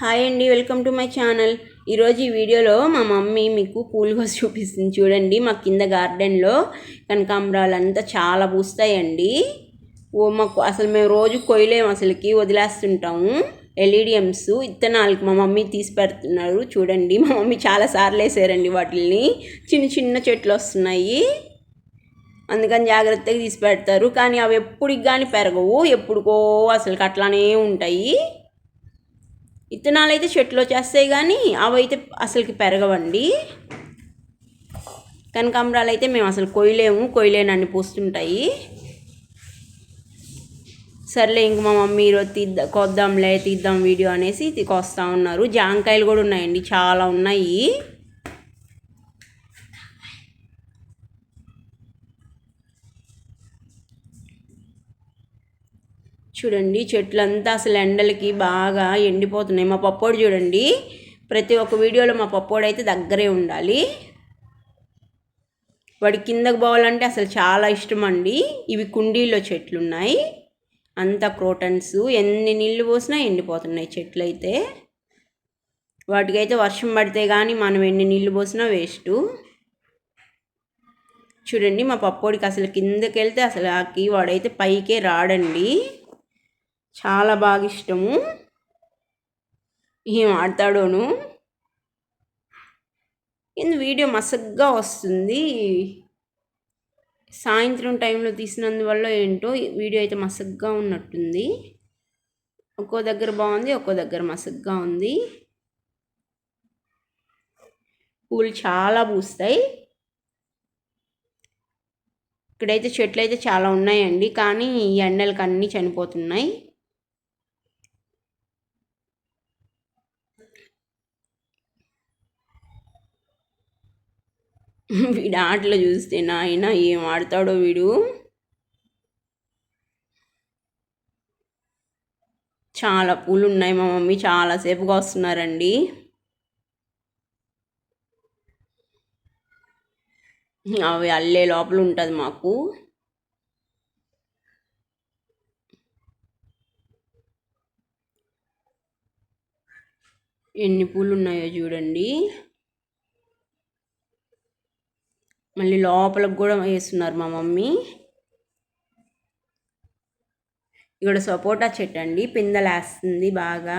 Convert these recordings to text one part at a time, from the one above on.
Hi అండి welcome to my channel. ఈరోజు ఈ వీడియోలో మా మమ్మీ మీకు పూలు కోసి చూపిస్తుంది చూడండి మా కింద గార్డెన్లో కనకాంబరాలు అంతా చాలా పూస్తాయండి. ఓ మాకు అసలు మేము రోజు కొయ్యలేము అసలుకి వదిలేస్తుంటాము. ఎల్ఈడిఎమ్స్ ఇత్తనాలకు మా మమ్మీ తీసి పెడుతున్నారు. చూడండి మా మమ్మీ చాలా సార్లు వేసారండి వాటిని చిన్న చిన్న చెట్లు వస్తున్నాయి. అందుకని జాగ్రత్తగా తీసి పెడతారు. కానీ అవి ఎప్పటికి కానీ పెరగవు ఎప్పుడుకో అసలు అట్లానే ఉంటాయి. విత్తనాలు అయితే చెట్లు వచ్చేస్తాయి కానీ అవి అయితే అసలుకి పెరగవండి. కనకాంబరాలు అయితే మేము అసలు కొయ్యలేము కొయ్యలేనని పూస్తుంటాయి. సర్లే ఇంక మా మమ్మీ ఈరోజు తీద్దా కొద్దాంలే తీద్దాం వీడియో అనేసి కొస్తా ఉన్నారు. జాంకాయలు కూడా ఉన్నాయండి చాలా ఉన్నాయి. చూడండి చెట్లంతా అసలు ఎండలకి బాగా ఎండిపోతున్నాయి. మా పప్పోడు చూడండి ప్రతి ఒక్క వీడియోలో మా పప్పోడు అయితే దగ్గరే ఉండాలి. వాడి కిందకు పోవాలంటే అసలు చాలా ఇష్టం అండి. ఇవి కుండీల్లో చెట్లున్నాయి. అంత క్రోటన్స్ ఎన్ని నీళ్ళు పోసినా ఎండిపోతున్నాయి చెట్లు అయితే వాటికైతే వర్షం పడితే కానీ మనం ఎన్ని నీళ్ళు పోసినా వేస్ట్. చూడండి మా పప్పోడికి అసలు కిందకి వెళ్తే అసలు ఆకి వాడైతే పైకే రాడండి. చాలా బాగా ఇష్టము. ఏం ఆడతాడోను? ఇది వీడియో మసగ్గా వస్తుంది. సాయంత్రం టైంలో తీసినందువల్ల ఏంటో వీడియో అయితే మసగ్గా ఉన్నట్టుంది. ఒక్కో దగ్గర బాగుంది ఒక్కో దగ్గర మసగ్గా ఉంది. పూలు చాలా పూస్తాయి. ఇక్కడైతే చెట్లు అయితే చాలా ఉన్నాయండి కానీ ఈ ఎండలకు అన్నీ చనిపోతున్నాయి. వీడు ఆటలు చూస్తే నాయన ఏం ఆడతాడో వీడు? చాలా పూలు ఉన్నాయి మా మమ్మీ చాలాసేపుగా వస్తున్నారండి. అవి అల్లే లోపల ఉంటుంది మాకు. ఎన్ని పూలు ఉన్నాయో చూడండి. మళ్ళీ లోపలకు కూడా వేస్తున్నారు మా మమ్మీ. ఇక్కడ సపోటా చెట్టు అండి పిందలేస్తుంది బాగా.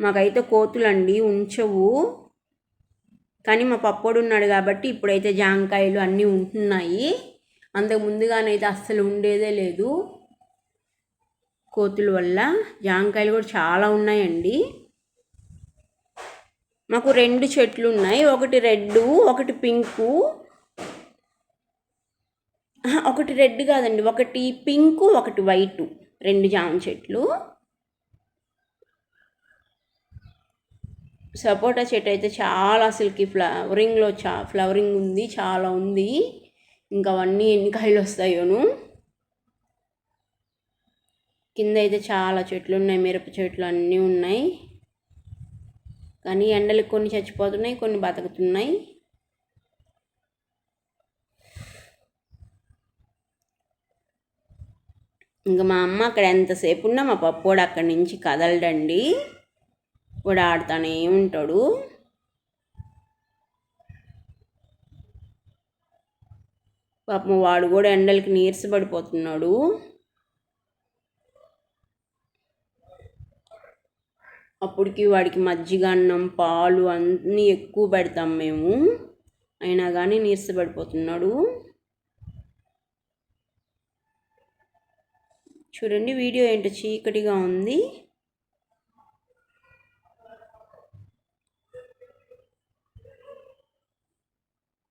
మాకైతే కోతులండి ఉంచవు. కానీ మా పప్పోడు ఉన్నాడు కాబట్టి ఇప్పుడైతే జాంకాయలు అన్నీ ఉంటున్నాయి. అంతకు ముందుగానైతే అస్సలు ఉండేదే లేదు కోతుల వల్ల. జాంకాయలు కూడా చాలా ఉన్నాయండి. మాకు రెండు చెట్లు ఉన్నాయి ఒకటి రెడ్ ఒకటి పింకు. ఒకటి రెడ్ కాదండి. ఒకటి పింకు ఒకటి వైటు. రెండు జామ చెట్లు. సపోటా చెట్టు అయితే చాలా అసలుకి ఫ్లవరింగ్లో చా ఫ్లవరింగ్ ఉంది చాలా ఉంది. ఇంకా అవన్నీ ఎన్ని కాయలు వస్తాయోను? కింద అయితే చాలా చెట్లు ఉన్నాయి మిరప చెట్లు అన్నీ ఉన్నాయి. కానీ ఎండలు కొన్ని చచ్చిపోతున్నాయి కొన్ని బతుకుతున్నాయి. ఇంకా మా అమ్మ అక్కడ ఎంతసేపు ఉన్నా మా పప్పోడు అక్కడి నుంచి కదలడండి. ఇప్పుడు ఆడతానే ఉంటాడు. పాపం వాడు కూడా ఎండలకి నీరసపడిపోతున్నాడు. అప్పటికి వాడికి మజ్జిగ అన్నం పాలు అన్నీ ఎక్కువ పెడతాం మేము. అయినా కానీ నీరసపడిపోతున్నాడు. చూడండి వీడియో ఏంటో చీకటిగా ఉంది.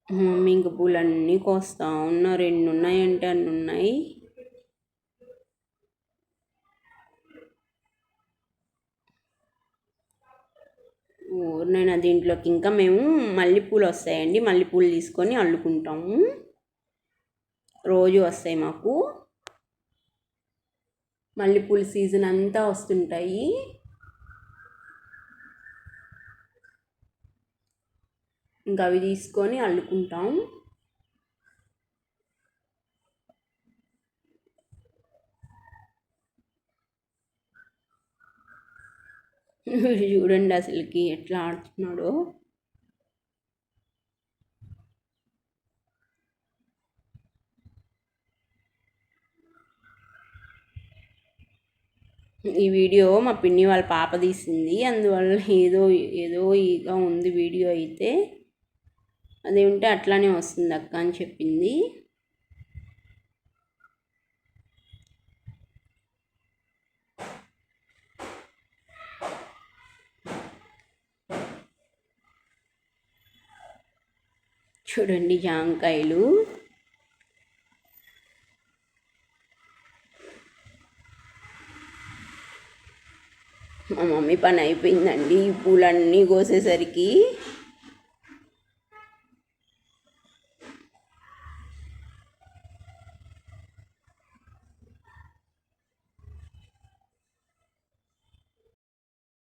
మమ్మీ ఇంక పూలన్నీ కోస్తా ఉన్నా. రెండు ఉన్నాయంటే అన్ని ఉన్నాయి నేను దీంట్లోకి ఇంకా మేము మల్లెపూలు వస్తాయండి. మల్లెపూలు తీసుకొని అల్లుకుంటాము. రోజు వస్తాయి మాకు. మల్లెపూల సీజన్ అంతా వస్తుంటాయి. ఇంకా అవి తీసుకొని అల్లుకుంటాం. చూడండి అసలుకి ఎట్లా ఆడుతున్నాడో. ఈ వీడియో మా పిన్ని వాళ్ళ పాప తీసింది. అందువల్ల ఏదో ఏదో ఇగా ఉంది వీడియో అయితే. అది ఉంటే అట్లానే వస్తుంది అక్క అని చెప్పింది. చూడండి జాంకాయలు. మా మమ్మీ పని అయిపోయిందండి ఈ పూలన్నీ కోసేసరికి.